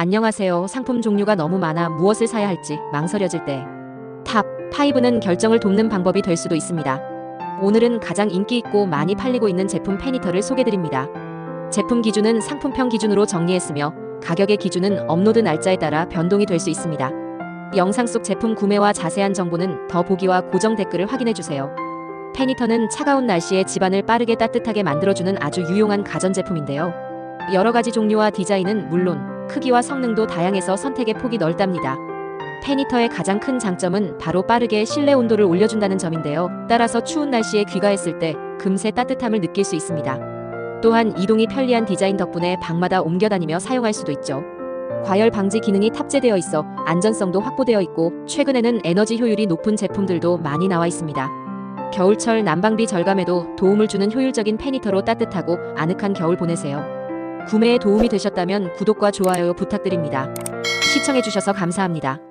안녕하세요. 상품 종류가 너무 많아 무엇을 사야 할지 망설여질 때. 탑 5는 결정을 돕는 방법이 될 수도 있습니다. 오늘은 가장 인기 있고 많이 팔리고 있는 제품 페니터를 소개드립니다. 제품 기준은 상품평 기준으로 정리했으며 가격의 기준은 업로드 날짜에 따라 변동이 될 수 있습니다. 영상 속 제품 구매와 자세한 정보는 더 보기와 고정 댓글을 확인해 주세요. 페니터는 차가운 날씨에 집안을 빠르게 따뜻하게 만들어주는 아주 유용한 가전제품인데요. 여러 가지 종류와 디자인은 물론 크기와 성능도 다양해서 선택의 폭이 넓답니다. 페니터의 가장 큰 장점은 바로 빠르게 실내 온도를 올려준다는 점인데요. 따라서 추운 날씨에 귀가했을 때 금세 따뜻함을 느낄 수 있습니다. 또한 이동이 편리한 디자인 덕분에 방마다 옮겨 다니며 사용할 수도 있죠. 과열 방지 기능이 탑재되어 있어 안전성도 확보되어 있고 최근에는 에너지 효율이 높은 제품들도 많이 나와 있습니다. 겨울철 난방비 절감에도 도움을 주는 효율적인 페니터로 따뜻하고 아늑한 겨울 보내세요. 구매에 도움이 되셨다면 구독과 좋아요 부탁드립니다. 시청해주셔서 감사합니다.